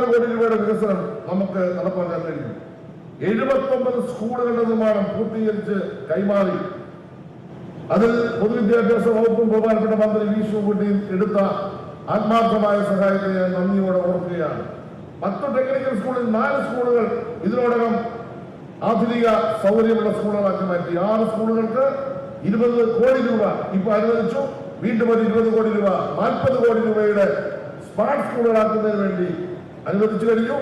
ആറ് കോടി രൂപയുടെ വികസനം നമുക്ക് നടപ്പാക്കാൻ കഴിഞ്ഞു എഴുപത്തി ഒമ്പത് സ്കൂളുകളുടെ നിർമ്മാണം പൂർത്തീകരിച്ച് കൈമാറി. അതിൽ പൊതുവിദ്യാഭ്യാസ വകുപ്പും ബഹുമാനപ്പെട്ട മന്ത്രി വി ശിവകുട്ടിയും എടുത്ത ആത്മാർത്ഥമായ സഹായത്തെ ഞാൻ നന്ദിയോടെ ഓർക്കുകയാണ്. പത്ത് ടെക്നിക്കൽ സ്കൂളിൽ നാല് സ്കൂളുകൾ ഇതിനോടകം ആധുനിക സൗകര്യമുള്ള സ്കൂളുകളാക്കി മാറ്റി. ആറ് സ്കൂളുകൾക്ക് ഇരുപത് കോടി രൂപ ഇപ്പൊ അനുവദിച്ചു. വീണ്ടും ഒരു ഇരുപത് കോടി രൂപ നാൽപ്പത് കോടി രൂപയുടെ സ്മാർട്ട് സ്കൂളുകളാക്കുന്നതിന് വേണ്ടി അനുവദിച്ചു കഴിഞ്ഞു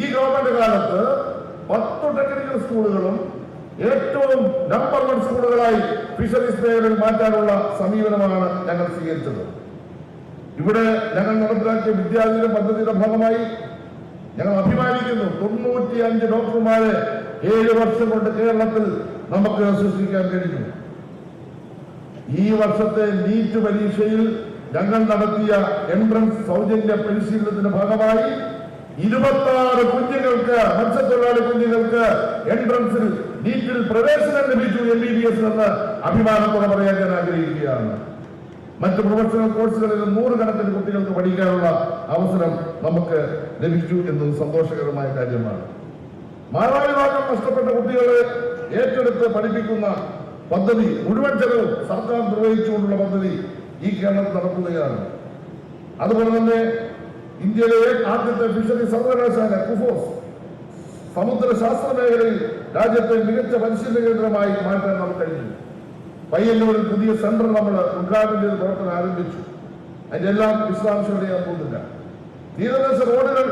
ഈ ഗവൺമെന്റ് കാലത്ത് പത്ത് ടെക്നിക്കൽ സ്കൂളുകളും ഏറ്റവും നമ്പർ വൺ സ്കൂളുകളായി ഫിഷറീസ് മേഖലയിൽ മാറ്റാനുള്ള സമീപനമാണ് ഞങ്ങൾ സ്വീകരിച്ചത്. ഇവിടെ ഞങ്ങൾ നടപ്പിലാക്കിയ വിദ്യാർത്ഥിയുടെ പദ്ധതിയുടെ ഭാഗമായി ഞങ്ങൾ അഭിമാനിക്കുന്നു. തൊണ്ണൂറ്റി അഞ്ച് ഡോക്ടർമാരെ ഏഴ് വർഷം കൊണ്ട് കേരളത്തിൽ നമുക്ക് സൃഷ്ടിക്കാൻ കഴിഞ്ഞു. ഈ വർഷത്തെ നീറ്റ് പരീക്ഷയിൽ ഞങ്ങൾ നടത്തിയ എൻട്രൻസ് സൗജന്യ പരിശീലനത്തിന്റെ ഭാഗമായി ഇരുപത്തി ആറ് കുഞ്ഞുങ്ങൾക്ക് മത്സ്യത്തൊഴിലാളി കുഞ്ഞുങ്ങൾക്ക് എൻട്രൻസിൽ നീറ്റിൽ പ്രവേശനം ലഭിച്ചു. എം ബി ബി എസ് എന്ന് അഭിമാനത്തോടെ പറയാൻ ഞാൻ ആഗ്രഹിക്കുകയാണ്. മറ്റ് പ്രൊഫഷണൽ കോഴ്സുകളിൽ നൂറുകണക്കിന് കുട്ടികൾക്ക് പഠിക്കാനുള്ള അവസരം നമുക്ക് ലഭിച്ചു എന്നത് സന്തോഷകരമായ കാര്യമാണ്. മാതാപിതാക്കൾ നഷ്ടപ്പെട്ട കുട്ടികളെ ഏറ്റെടുത്ത് പഠിപ്പിക്കുന്ന പദ്ധതി മുഴുവൻ ചെലവും സർക്കാർ നിർവഹിച്ചുകൊണ്ടുള്ള പദ്ധതി ഈ കേരളത്തിൽ നടക്കുകയാണ്. അതുപോലെ തന്നെ ഇന്ത്യയിലെ ആദ്യത്തെ ഫിഷറി സർവകലാശാല കുഫോസ് സമുദ്ര ശാസ്ത്ര മേഖലയിൽ രാജ്യത്തെ മികച്ച പരിശീലന കേന്ദ്രമായി മാറ്റാൻ നമുക്ക് കഴിഞ്ഞു. പയ്യന്നൂരിൽ പുതിയ സെന്റർ നമ്മൾ ഉദ്ഘാടനം ചെയ്ത് പ്രവർത്തനം ആരംഭിച്ചു. അതിന്റെ എല്ലാം വിശദാംശങ്ങൾ ഞാൻ പോകുന്നില്ല. തീരദേശ റോഡുകൾ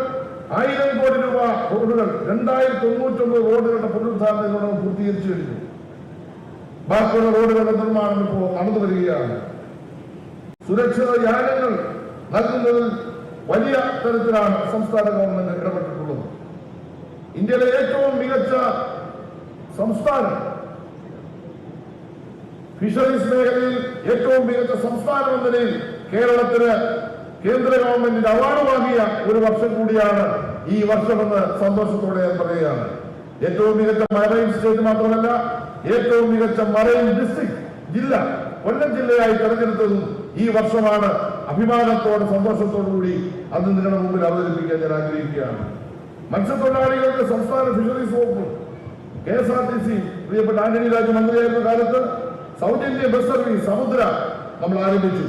ആയിരം കോടി രൂപ റോഡുകൾ രണ്ടായിരത്തി തൊണ്ണൂറ്റൊമ്പത് റോഡുകളുടെ പുനരുദ്ധാരണം ഇതിനോടകം പൂർത്തീകരിച്ചു കഴിഞ്ഞു. ബാക്കിയുള്ള റോഡുകളുടെ നിർമ്മാണം ഇപ്പോൾ നടന്നു വരികയാണ്. സുരക്ഷിത യാനങ്ങൾ നൽകുന്നതിൽ വലിയ തരത്തിലാണ് സംസ്ഥാന ഗവൺമെന്റ് ഇടപെട്ടിട്ടുള്ളത്. ഇന്ത്യയിലെ ഏറ്റവും മികച്ച സംസ്ഥാനം ഫിഷറീസ് മേഖലയിൽ ഏറ്റവും മികച്ച സംസ്ഥാനം എന്ന നിലയിൽ കേരളത്തിന് കേന്ദ്ര ഗവൺമെന്റിന്റെ അവാർഡ് വാങ്ങിയ ഒരു വർഷം കൂടിയാണ് ഈ വർഷമെന്ന് സന്തോഷത്തോടെ ഞാൻ പറയുകയാണ്. ഏറ്റവും മികച്ച മറൈൻ സ്റ്റേറ്റ് മാത്രമല്ല ഏറ്റവും മികച്ച മറൈൻ ഡിസ്ട്രിക്ട് ജില്ല കൊല്ലം ജില്ലയായി തെരഞ്ഞെടുത്തതും ഈ വർഷമാണ് അഭിമാനത്തോടെ സന്തോഷത്തോടുകൂടി അത് നിങ്ങളുടെ മുമ്പിൽ അവതരിപ്പിക്കാൻ ഞാൻ ആഗ്രഹിക്കുകയാണ്. മത്സ്യത്തൊഴിലാളികൾക്ക് സംസ്ഥാന ഫിഷറീസ് വകുപ്പ് K S R T C പ്രിയപ്പെട്ട ആന്റണി രാജു മന്ത്രിയായിരുന്ന കാലത്ത് സൗജന്യ ബസ് സർവീസ് സമുദ്ര നമ്മൾ ആരംഭിച്ചു.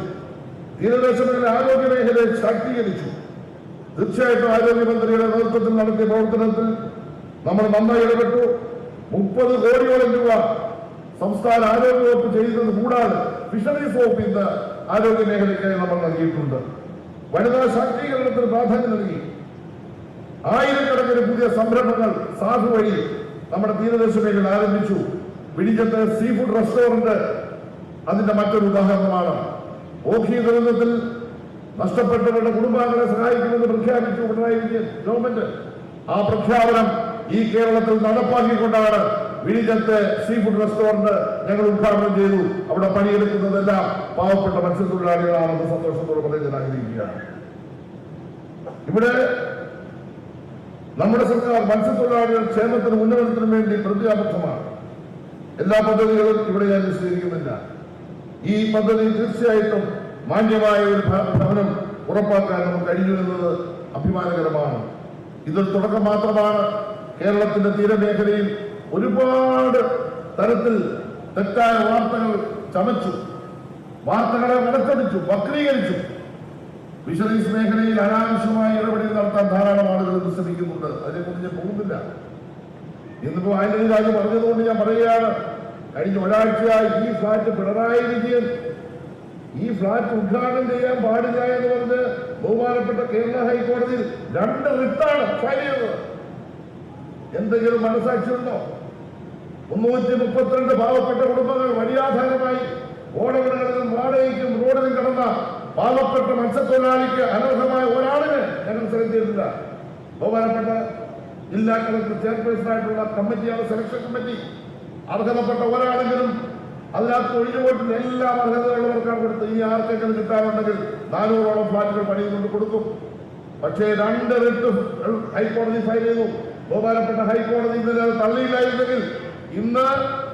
തീരദേശ മേഖല ആരോഗ്യ മേഖലയെ ശാക്തീകരിച്ചു. തീർച്ചയായിട്ടും ആരോഗ്യമന്ത്രിയുടെ നേതൃത്വത്തിൽ നടത്തിയ പ്രവർത്തനത്തിൽ നമ്മൾ നന്നായി ഇടപെട്ടു. മുപ്പത് കോടിയോളം രൂപ സംസ്ഥാന ആരോഗ്യ വകുപ്പ് ചെയ്തത് കൂടാതെ ഫിഷറീസ് വകുപ്പ് ഇന്ന് ആരോഗ്യ മേഖലയ്ക്കായി നമ്മൾ നൽകിയിട്ടുണ്ട്. വനിതാ ശാക്തീകരണത്തിന് പ്രാധാന്യം നൽകി. ആയിരക്കണക്കിന് പുതിയ സംരംഭങ്ങൾ സാധു വഴി നമ്മുടെ തീരദേശ മേഖല ആരംഭിച്ചു. വിഴിഞ്ഞത്ത് സീ ഫുഡ് റെസ്റ്റോറന്റ് അതിന്റെ മറ്റൊരു ഉദാഹരണമാണ്. ഓഖി ദുരന്തത്തിൽ നഷ്ടപ്പെട്ടവരുടെ കുടുംബാംഗങ്ങളെ സഹായിക്കുമെന്ന് പ്രഖ്യാപിച്ചു പിണറായി വിജയൻ ഗവൺമെന്റ്. ആ പ്രഖ്യാപനം ഈ കേരളത്തിൽ നടപ്പാക്കിക്കൊണ്ടാണ് വിഴിഞ്ഞത്തെ സീ ഫുഡ് റെസ്റ്റോറന്റ് ഞങ്ങൾ ഉദ്ഘാടനം ചെയ്തു. അവിടെ പണിയെടുക്കുന്നതെല്ലാം പാവപ്പെട്ട മത്സ്യത്തൊഴിലാളികളാണെന്ന് സന്തോഷത്തോടെ പറയാൻ ആഗ്രഹിക്കുകയാണ് ഇവിടെ നമ്മുടെ സർക്കാർ മത്സ്യത്തൊഴിലാളികൾ ക്ഷേമത്തിനും ഉന്നമനത്തിനും വേണ്ടി പ്രതിജ്ഞാബദ്ധമാണ്. എല്ലാ പദ്ധതികളും ഇവിടെ ഞാൻ വിശദീകരിക്കുന്നില്ല. ഈ പദ്ധതി തീർച്ചയായിട്ടും മാന്യമായ ഒരു ഭവനം ഉറപ്പാക്കാൻ നമുക്ക് കഴിഞ്ഞു എന്നത് അഭിമാനകരമാണ്. ഇതൊരു തുടക്കം മാത്രമാണ് കേരളത്തിന്റെ തീരമേഖലയിൽ ഒരുപാട് തരത്തിൽ തെറ്റായ വാർത്തകൾ ചമച്ചു. വാർത്തകളെ വളച്ചടിച്ചു വക്രീകരിച്ചു. ഫിഷറീസ് മേഖലയിൽ അനാവശ്യമായ ഇടപെടൽ നടത്താൻ ധാരാളം ആളുകൾ ഇന്ന് ശ്രമിക്കുന്നുണ്ട്. അതിനെക്കുറിച്ച് പോകുന്നില്ല. ഇന്നിപ്പോ ആന്റണി രാജ് പറഞ്ഞതുകൊണ്ട് ഞാൻ പറയുകയാണ്. കഴിഞ്ഞ ഒരാഴ്ചയായി ഈ ഫ്ലാറ്റ് പിണറായി വിജയൻ ഈ ഫ്ളാറ്റ് ഉദ്ഘാടനം ചെയ്യാൻ പാടില്ല എന്ന് പറഞ്ഞ് ബഹുമാനപ്പെട്ട കേരള ഹൈക്കോടതിയിൽ രണ്ട് റിട്ടാണ് ഫയൽ ചെയ്തത്. എന്തെങ്കിലും മനസാക്ഷിയുണ്ടോ? മുന്നൂറ്റി മുപ്പത്തിരണ്ട് പാവപ്പെട്ട കുടുംബങ്ങൾ വഴിയാധാരമായി ഓടവിടകളിലും വാടകയ്ക്കും റോഡിലും കടന്ന പാവപ്പെട്ട മത്സ്യത്തൊഴിലാളിക്ക് അനർഹമായ ഒരാളിന് ഞങ്ങൾ സെലക്ട് ചെയ്തില്ല ബഹുമാനപ്പെട്ട ജില്ലാ കളക്ടർ ചെയർപേഴ്സൺ ആയിട്ടുള്ള കമ്മിറ്റിയാണ് സെലക്ഷൻ കമ്മിറ്റി. അർഹതപ്പെട്ട ഒരാളെങ്കിലും അതിനകത്ത് ഒഴിഞ്ഞുപോയിട്ടുള്ള എല്ലാം അർഹതകളുള്ളവർക്കാണ് കൊടുത്ത് ഈ ആർക്കെങ്കിലും കിട്ടാനുണ്ടെങ്കിൽ നാനൂറോളം ഫ്ലാറ്റുകൾ പണി കൊണ്ട് കൊടുക്കും. പക്ഷേ രണ്ട് റിട്ടും ഹൈക്കോടതി ഫയൽ ചെയ്തു. ബഹുമാനപ്പെട്ട ഹൈക്കോടതി ഇന്നലെ തള്ളിയില്ലായിരുന്നെങ്കിൽ ഇന്ന്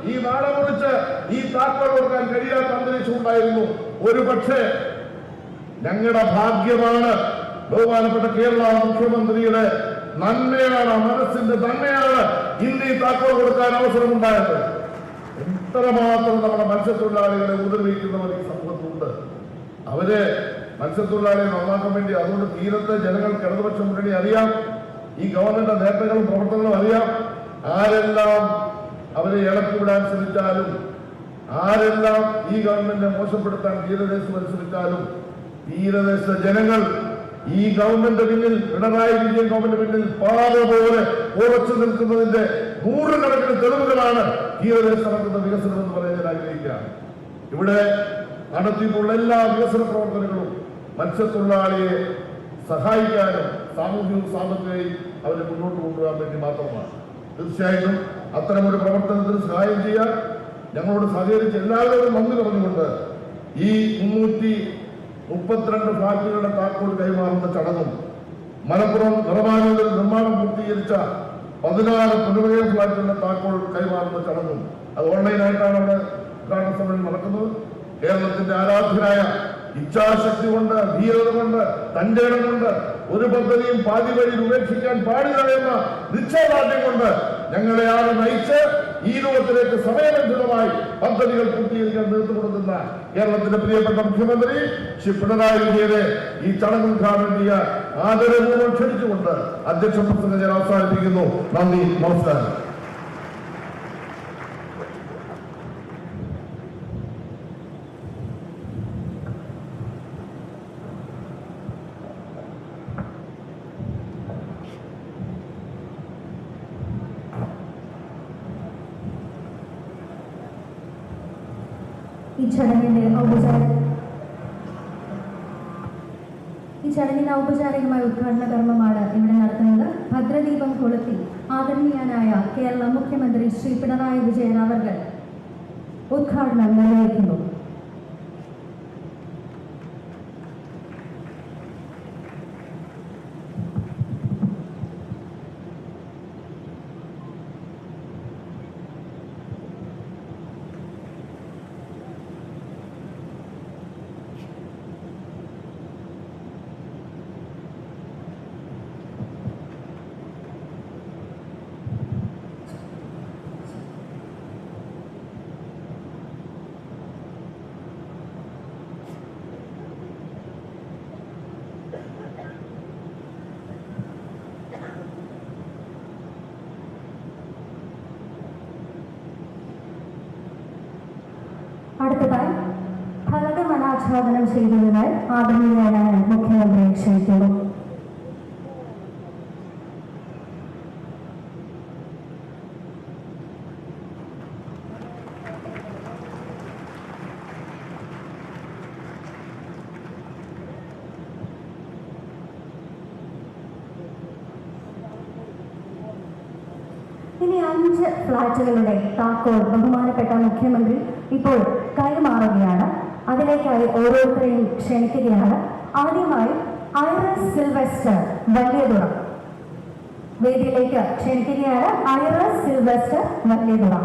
ഈ നാളെ കുറിച്ച് ഈ താക്ക കൊടുക്കാൻ കഴിയാത്ത അന്തരീക്ഷം ഉണ്ടായിരുന്നു. ഒരു പക്ഷേ ഞങ്ങളുടെ ഭാഗ്യമാണ് ബഹുമാനപ്പെട്ട കേരള മുഖ്യമന്ത്രിയുടെ നന്മയാണ് മനസ്സിന്റെ നന്മയാണ് ഇന്ന് ഈ താക്കോൽ കൊടുക്കാൻ അവസരമുണ്ടായത്. എത്രമാത്രം നമ്മുടെ മത്സ്യത്തൊഴിലാളികളെ ഉപദ്രവിക്കുന്നവർ ഈ സമൂഹത്തുണ്ട്. അവരെ മത്സ്യത്തൊഴിലാളിയെ നന്നാക്കാൻ വേണ്ടി അതുകൊണ്ട് തീരത്തെ ജനങ്ങൾ ഇടതുപക്ഷ മുന്നണി അറിയാം. ഈ ഗവൺമെന്റ് നേട്ടങ്ങളും പ്രവർത്തനങ്ങളും അറിയാം. ആരെല്ലാം അവരെ ഇളക്കി വിടാൻ ശ്രമിച്ചാലും ആരെല്ലാം ഈ ഗവൺമെന്റിനെ മോശപ്പെടുത്താൻ തീരദേശം പരിശ്രമിച്ചാലും തീരദേശ ജനങ്ങൾ ഈ ഗവൺമെന്റ് പിന്നിൽ പിണറായി വിജയൻ ഗവൺമെന്റ് പിന്നിൽ പാത പോലെ ഉറച്ചു നിൽക്കുന്നതിന്റെ നൂറുകണക്കിന് തെളിവുകളാണ് തീരദേശം നടക്കുന്ന വികസനം എന്ന് പറയാൻ ഞാൻ ആഗ്രഹിക്കുകയാണ്. ഇവിടെ നടത്തിയിട്ടുള്ള എല്ലാ വികസന പ്രവർത്തനങ്ങളും മത്സ്യത്തൊഴിലാളിയെ സഹായിക്കാനും സാമൂഹികവും സാമ്പത്തികമായി അവരെ മുന്നോട്ട് കൊണ്ടുപോകാൻ വേണ്ടി മാത്രമാണ്. തീർച്ചയായിട്ടും അത്തരമൊരു പ്രവർത്തനത്തിന് സഹായം ചെയ്യാൻ ഞങ്ങളോട് സഹകരിച്ച് എല്ലാവരോടും നന്ദി പറഞ്ഞുകൊണ്ട് ഈ മുന്നൂറ്റി മുപ്പത്തിരണ്ട് ഫ്ലാറ്റുകളുടെ താക്കോൽ കൈമാറുന്ന ചടങ്ങും മലപ്പുറം നിറമാനന്ദൽ നിർമ്മാണം പൂർത്തീകരിച്ച പതിനാറ് പുനർവയ ഫ്ലാറ്റുകളുടെ താക്കോൽ കൈമാറുന്ന ചടങ്ങും അത് ഓൺലൈനായിട്ടാണ് അവിടെ ഉദ്ഘാടന സമ്മേളനം നടക്കുന്നത്. കേരളത്തിന്റെ ആരാധ്യനായ ഇച്ഛാശക്തി കൊണ്ട് ധീരത കൊണ്ട് തന്റെ കൊണ്ട് ഒരു പദ്ധതിയും പാതി വഴിയിൽ ഉപേക്ഷിക്കാൻ പാടില്ല എന്ന നിശ്ചയദാർഢ്യം കൊണ്ട് ഞങ്ങളെയാണ് നയിച്ച് ഈ രൂപത്തിലേക്ക് സമയബന്ധിതമായി പദ്ധതികൾ പൂർത്തീകരിക്കാൻ നിർത്തുകൊടുക്കുന്ന കൊടുക്കുന്ന കേരളത്തിന്റെ പ്രിയപ്പെട്ട മുഖ്യമന്ത്രി ശ്രീ പിണറായി വിജയനെ ഈ ചടങ്ങ് ഉദ്ഘാടനം ചെയ്യാൻ ആദരപൂർവം ക്ഷണിച്ചുകൊണ്ട് അധ്യക്ഷ പ്രസംഗം ഞാൻ അവസാനിപ്പിക്കുന്നു. നന്ദി നമസ്കാരം ഈ ചടങ്ങിന്റെ ഈ ചടങ്ങിന്റെ ഔപചാരികമായ ഉദ്ഘാടന കർമ്മമാണ് ഇവിടെ നടത്തുന്നത് ഭദ്രദീപം കൊളുത്തി ആദരണീയനായ കേരള മുഖ്യമന്ത്രി ശ്രീ പിണറായി വിജയൻ അവർ ഉദ്ഘാടനം നിർവഹിക്കുന്നു അടുത്തതായി ഫലകം ചെയ്തതിനാൽ ആദരണീയനായ മുഖ്യമന്ത്രിയെ ക്ഷണിക്കുന്നു. ഇനി അഞ്ച് ഫ്ലാറ്റുകളുടെ താക്കോൽ ബഹുമാനപ്പെട്ട മുഖ്യമന്ത്രി ഇപ്പോൾ കൈമാറുകയാണ്. അതിലേക്കായി ഓരോരുത്തരെയും ക്ഷണിക്കുകയാണ്. ആദ്യമായി ഐറസ് സിൽവെസ്റ്റർ വലിയതുറ വേദിയിലേക്ക് ക്ഷണിക്കുകയാണ് ഐറസ് സിൽവെസ്റ്റർ വലിയതുറ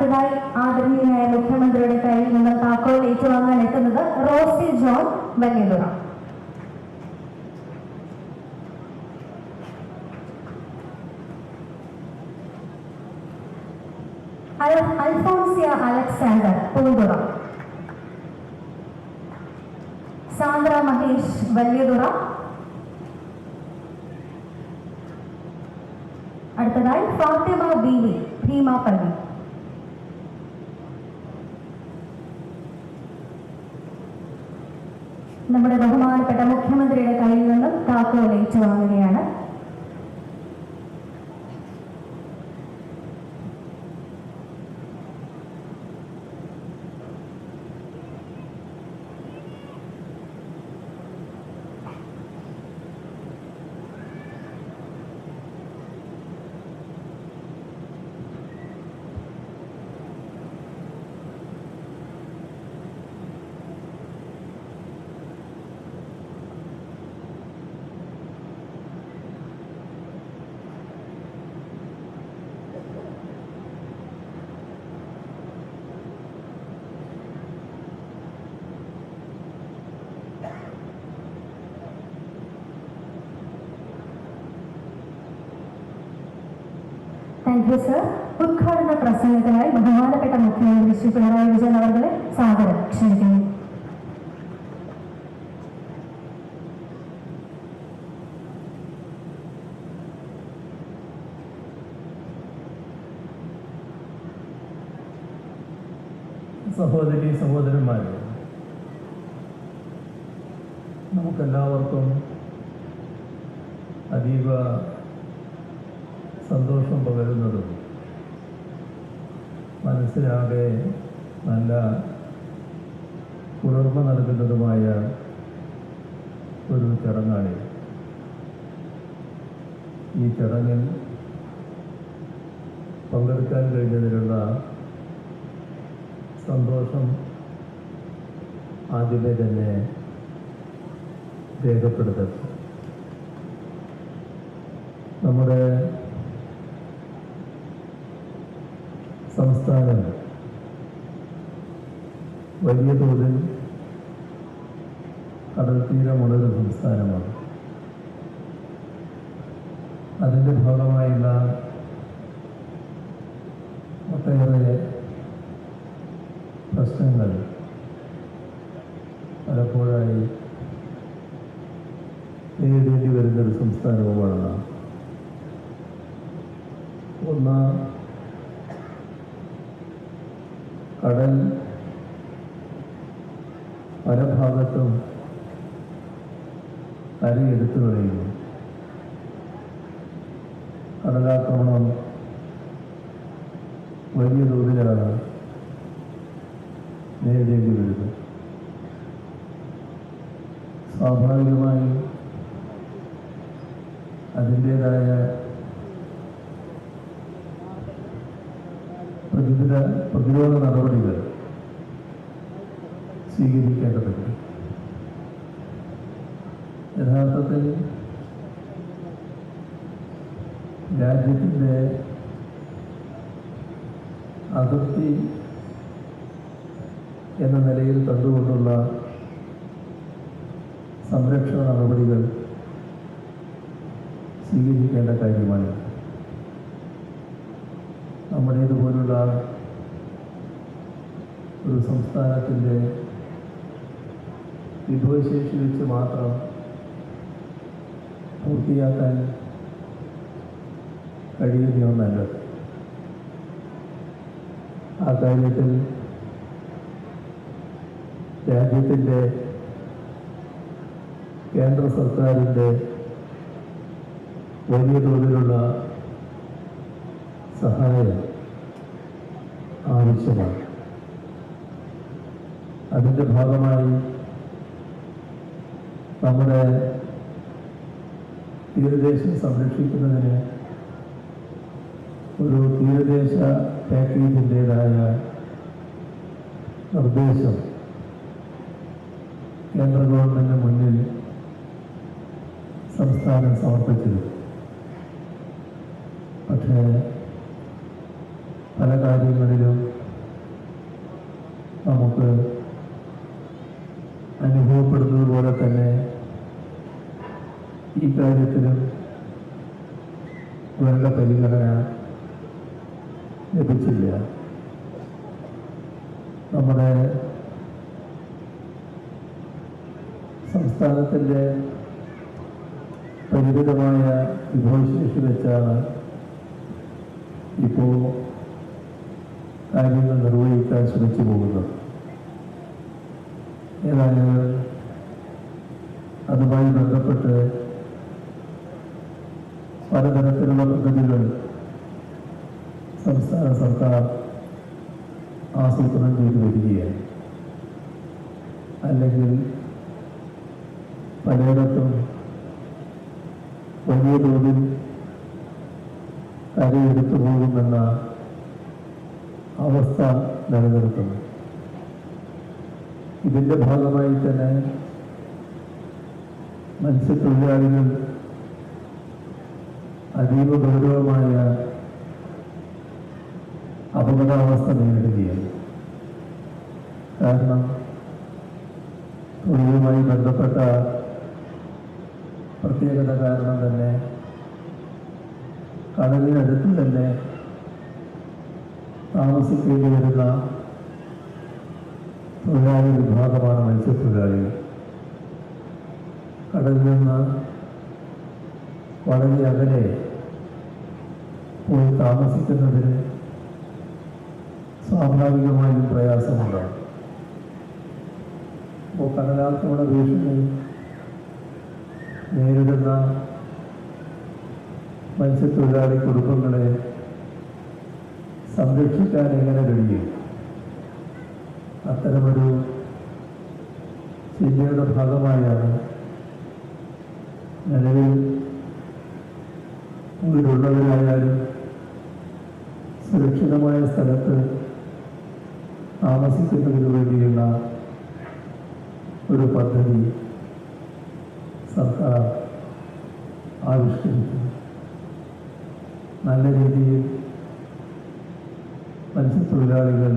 അടുത്തതായി ആദരണീയനായ മുഖ്യമന്ത്രിയുടെ കയ്യിൽ നിന്ന് താക്കോൽ ഏറ്റുവാങ്ങാൻ എത്തുന്നത് റോസി ജോൺ വലിയതുറ അൽ- അൽഫോൺസിയ അലക്സാണ്ടർ പൂന്തുറ. സാന്ദ്ര മഹേഷ് വലിയതുറ അടുത്തതായി ഫാത്തിമ ബീവി ഭീമാപ്പള്ളി നമ്മുടെ ബഹുമാനപ്പെട്ട മുഖ്യമന്ത്രിയുടെ കയ്യിൽ നിന്നും താക്കോൽ ഏറ്റുവാങ്ങുകയാണ് സർ ഉദ്ഘാടന പ്രസംഗത്തിനായി ബഹുമാനപ്പെട്ട മുഖ്യമന്ത്രി ശ്രീ പിണറായി വിജയൻ അവരുടെ സാദരം ക്ഷണിക്കുന്നു. സഹോദരി സഹോദരന്മാരെ നമുക്കെല്ലാവർക്കും അതീവ സന്തോഷം പകരുന്നതും മനസ്സിലാകെ നല്ല കുളിർമ നൽകുന്നതുമായ ഒരു ചടങ്ങാണ് ഈ ചടങ്ങിൽ പങ്കെടുക്കാൻ കഴിഞ്ഞതിലുള്ള സന്തോഷം ആദ്യമേ തന്നെ രേഖപ്പെടുത്തട്ടെ. നമ്മുടെ സംസ്ഥാനം വലിയ തോതിൽ കടൽ തീരമുള്ളൊരു സംസ്ഥാനമാണ് അതിന്റെ ഭാഗമായുള്ള ഒട്ടേറെ പ്രശ്നങ്ങൾ പലപ്പോഴായി നേരിടേണ്ടി വരുന്നൊരു സംസ്ഥാനവുമാണ്. ഒന്ന് കടൽ പല ഭാഗത്തും കരയെടുത്തു കളയുന്നു. കടലാക്രമണം വലിയ തോതിലാണ് നേരിടേണ്ടി വരുന്നു സ്വാഭാവികമായും അതിന്റേതായ പ്രതിരോധ പ്രതിരോധ നടപടികൾ സ്വീകരിക്കേണ്ടതുണ്ട്. യഥാർത്ഥത്തിൽ രാജ്യത്തിന്റെ അതിർത്തി എന്ന നിലയിൽ കണ്ടുകൊണ്ടുള്ള സംരക്ഷണ നടപടികൾ സ്വീകരിക്കേണ്ട കാര്യമാണ്. നമ്മുടേതുപോലുള്ള ഒരു സംസ്ഥാനത്തിന്റെ വിഭവശേഷി വെച്ച് മാത്രം പൂർത്തിയാക്കാൻ കഴിയുന്ന ഒന്നല്ല ആ കാര്യത്തിൽ രാജ്യത്തിന്റെ കേന്ദ്ര സർക്കാരിന്റെ വലിയ തോതിലുള്ള സഹായം ആവശ്യമാണ്. അതിന്റെ ഭാഗമായി നമ്മുടെ തീരദേശം സംരക്ഷിക്കുന്നതിന് ഒരു തീരദേശ പാക്കേജിന്റേതായ നിർദ്ദേശം കേന്ദ്ര ഗവൺമെന്റ് മുന്നിൽ സംസ്ഥാനം സമർപ്പിച്ചിരുന്നു. പക്ഷേ പല കാര്യങ്ങളിലും നമുക്ക് അനുഭവപ്പെടുന്നത് പോലെ തന്നെ ഈ കാര്യത്തിലും വേണ്ട പരിഗണന ലഭിച്ചില്ല. നമ്മുടെ സംസ്ഥാനത്തിന്റെ പരിമിതമായ വിഭവശേഷി വെച്ചാണ് ഇപ്പോൾ കാര്യങ്ങൾ നിർവഹിക്കാൻ ശ്രമിച്ചു പോകുന്നു. ഏതായാലും അതുമായി ബന്ധപ്പെട്ട് പലതരത്തിലുള്ള പദ്ധതികൾ സംസ്ഥാന സർക്കാർ ആസൂത്രണം ചെയ്തു വരികയാണ്. അല്ലെങ്കിൽ പലയിടത്തും വലിയ തോതിൽ കരയെടുത്തു പോകുമെന്ന അവസ്ഥ നിലനിർത്തുന്നു. ഇതിന്റെ ഭാഗമായി തന്നെ മത്സ്യത്തൊഴിലാളികൾ അതീവ ഗൗരവമായ അപകടാവസ്ഥ നേരിടുകയാണ്. കാരണം തൊഴിലുമായി ബന്ധപ്പെട്ട പ്രത്യേകത കാരണം തന്നെ കടലിനടുത്ത് തന്നെ താമസിക്കേണ്ടി വരുന്ന തൊഴിലാളി വിഭാഗമാണ് മത്സ്യത്തൊഴിലാളികൾ കടലിൽ നിന്ന് വളരെ അകലെ പോയി താമസിക്കുന്നതിന് സ്വാഭാവികമായും പ്രയാസമുണ്ടാകും അപ്പോൾ കടലാക്രമണ ഭീഷണി നേരിടുന്ന മത്സ്യത്തൊഴിലാളി കുടുംബങ്ങളെ സംരക്ഷിക്കാൻ എങ്ങനെ കഴിയും? അത്തരമൊരു ചിന്തയുടെ ഭാഗമായാണ് നിലവിൽ വീടുള്ളവരായാലും സുരക്ഷിതമായ സ്ഥലത്ത് താമസിക്കുന്നതിന് വേണ്ടിയുള്ള ഒരു പദ്ധതി സർക്കാർ ആവിഷ്കരിക്കുന്നു. നല്ല രീതിയിൽ മത്സ്യത്തൊഴിലാളികൾ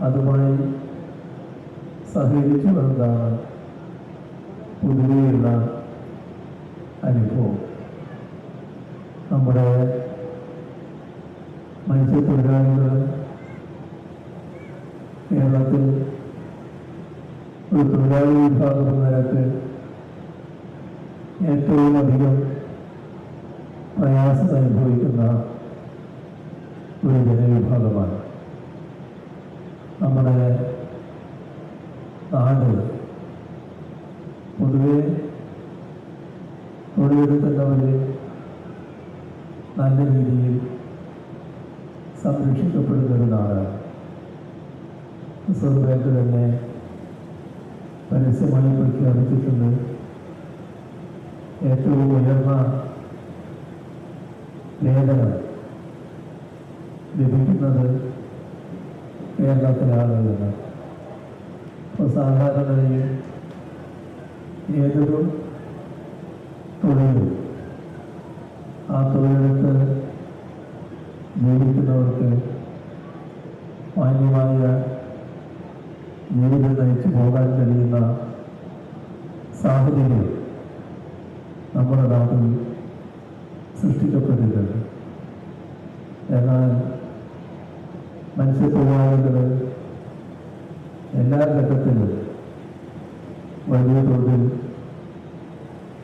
അതുമായി സഹകരിച്ചു എന്നതാണ് പൊതുവെയുള്ള അനുഭവം. നമ്മുടെ മത്സ്യത്തൊഴിലാളികൾ കേരളത്തിൽ ഒരു തൊഴിലാളി വിഭാഗം എന്ന നിലയ്ക്ക് ഏറ്റവും അധികം പ്രയാസം അനുഭവിക്കുന്ന ഒരു ജനവിഭാഗമാണ്. നമ്മുടെ നാട് പൊതുവെ തൊഴിലെടുക്കുന്നവർ നല്ല രീതിയിൽ സംരക്ഷിക്കപ്പെടുന്ന ഒരു നാടാണ്. റിസർവ് ബാങ്ക് തന്നെ പരസ്യമായി പ്രഖ്യാപിച്ചിട്ടുണ്ട്. ഏറ്റവും ഉയർന്ന വേതനം ലഭിക്കുന്നത് കേരളത്തിലെ ആളുകളാണ്. അപ്പോൾ സാധാരണയിൽ ഏതൊരു തൊഴിലും ആ തൊഴിലെടുത്ത് ജീവിക്കുന്നവർക്ക് മാന്യമായ ജീവിതം നയിച്ചു പോകാൻ കഴിയുന്ന സാഹചര്യം നമ്മുടെ നാട്ടിൽ സൃഷ്ടിക്കപ്പെട്ടിട്ടുണ്ട്. എന്നാൽ മത്സ്യത്തൊഴിലാളികൾ എല്ലാ ഘട്ടത്തിലും വലിയ തോതിൽ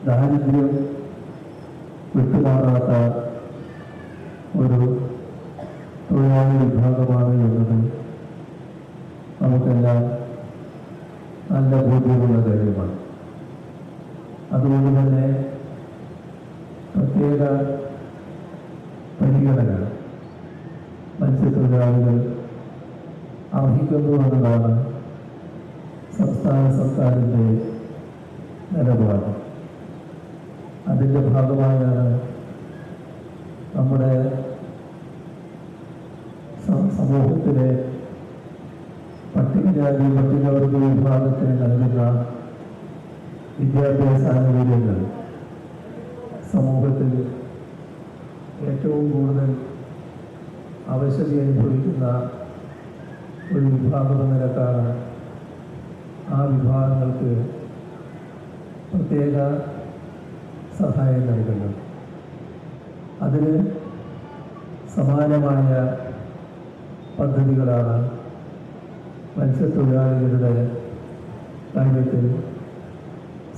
ദാരിദ്ര്യം വിട്ടുമാറാത്ത ഒരു തൊഴിലാളി വിഭാഗമാണ് എന്നത് നമുക്കെല്ലാം നല്ല ബോധ്യമുള്ള കാര്യമാണ് അതുകൊണ്ട് തന്നെ പ്രത്യേക പരിഗണന മത്സ്യത്തൊഴിലാളികൾ അർഹിക്കുന്നു എന്നതാണ് സംസ്ഥാന സർക്കാരിന്റെ നിലപാട് അതിന്റെ ഭാഗമായാണ് നമ്മുടെ സ- സമൂഹത്തിലെ പട്ടികജാതി പട്ടികവർഗ വിഭാഗത്തിന് നൽകുന്ന വിദ്യാഭ്യാസ ആനുകൂല്യങ്ങൾ സമൂഹത്തിൽ ഏറ്റവും കൂടുതൽ അവശതി അനുഭവിക്കുന്ന ഒരു വിഭാഗം നിരക്കാണ് ആ വിഭാഗങ്ങൾക്ക് പ്രത്യേക സഹായം നൽകുന്നത്. അതിന് സമാനമായ പദ്ധതികളാണ് മത്സ്യത്തൊഴിലാളികളുടെ കാര്യത്തിൽ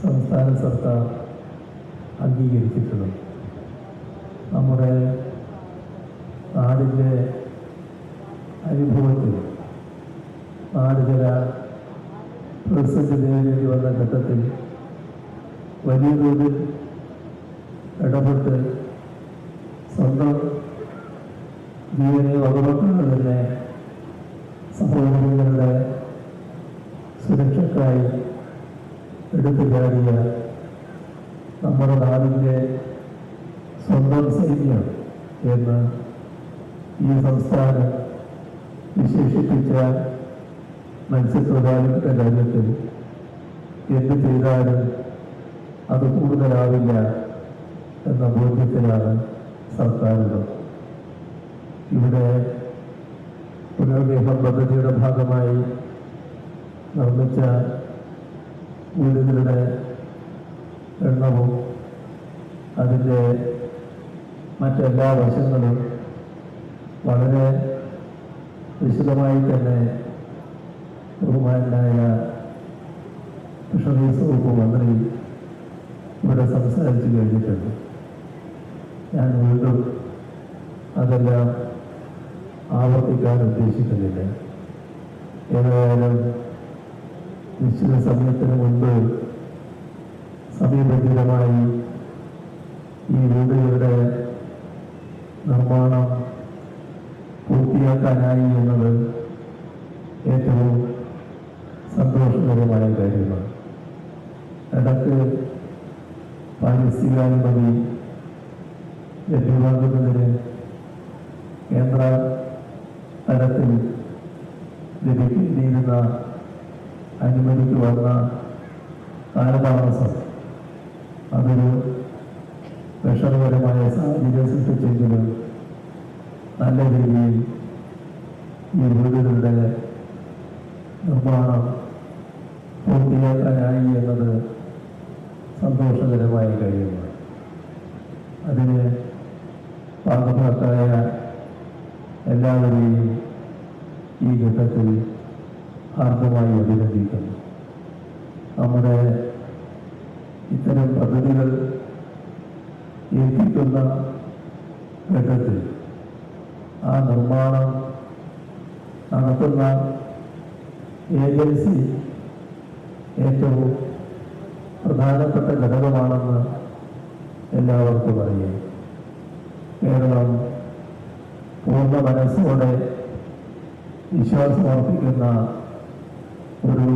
സംസ്ഥാന സർക്കാർ അംഗീകരിച്ചിട്ടുള്ളത്. നമ്മുടെ നാടിന്റെ അനുഭവത്തിൽ നാട് ചില പ്രതിസന്ധി നേരിടേണ്ടി വന്ന ഘട്ടത്തിൽ വലിയ തോതിൽ ഇടപെട്ട് സ്വന്തം ജീവനെ വകവെക്കാതെ തന്നെ സഹോദരങ്ങളുടെ സുരക്ഷയ്ക്കായി എടുത്തു ചാടിയ നമ്മുടെ നാടിന്റെ സ്വന്തം സൈന്യം എന്ന് ഈ സംസ്ഥാനം വിശേഷിപ്പിച്ച മത്സ്യത്തൊഴിലാളികളുടെ കാര്യത്തിൽ എന്ത് ചെയ്താലും അത് കൂടുതലാവില്ല എന്ന ബോധ്യത്തിലാണ് സർക്കാരുകൾ. ഇവിടെ പുനർവിവാഹ പദ്ധതിയുടെ ഭാഗമായി നിർമ്മിച്ച വീടുകളുടെ എണ്ണവും അതിന്റെ മറ്റെല്ലാ വശങ്ങളും വളരെ വിശദമായി തന്നെ ബഹുമാനായ ഫിഷറീസ് വകുപ്പ് മന്ത്രി ഇവിടെ സംസാരിച്ചു കഴിഞ്ഞിട്ടുണ്ട്. ഞാൻ വീണ്ടും അതെല്ലാം ആവർത്തിക്കാൻ ഉദ്ദേശിക്കുന്നില്ല. ഏതായാലും നിശ്ചിത സമയത്തിന് മുൻപ് സമയബന്ധിതമായി ഈ രൂപയുടെ നിർമ്മാണം പൂർത്തിയാക്കാനായി എന്നത് ഏറ്റവും സന്തോഷകരമായ കാര്യമാണ്. ഇടയ്ക്ക് പാരിസ്ഥിതികാനുമതി ലഭ്യമാകുന്നതിന് കേന്ദ്ര തലത്തിൽ ലഭിക്കേണ്ടിയിരുന്ന അനുമതിക്ക് വന്ന കാലതാമസം അതൊരു വിഷമകരമായ സാഹചര്യം സൃഷ്ടിച്ചെങ്കിലും നല്ല രീതിയിൽ ഈ വീടുകളുടെ നിർമ്മാണം പൂർത്തിയാക്കാനായി എന്നത് സന്തോഷകരമായ കാര്യമാണ്. അതിന് പാകഭാക്കായ എല്ലാവരെയും ഈ ഘട്ടത്തിൽ ഹാർദമായി അഭിനന്ദിക്കുന്നു. നമ്മുടെ ഇത്തരം പദ്ധതികൾ ഏൽപ്പിക്കുന്ന ഘട്ടത്തിൽ ആ നിർമ്മാണം നടത്തുന്ന ഏജൻസി ഏറ്റവും പ്രധാനപ്പെട്ട ഘടകമാണെന്ന് എല്ലാവർക്കും അറിയാം. കേരളം പൂർണ മനസ്സോടെ വിശ്വാസമർപ്പിക്കുന്ന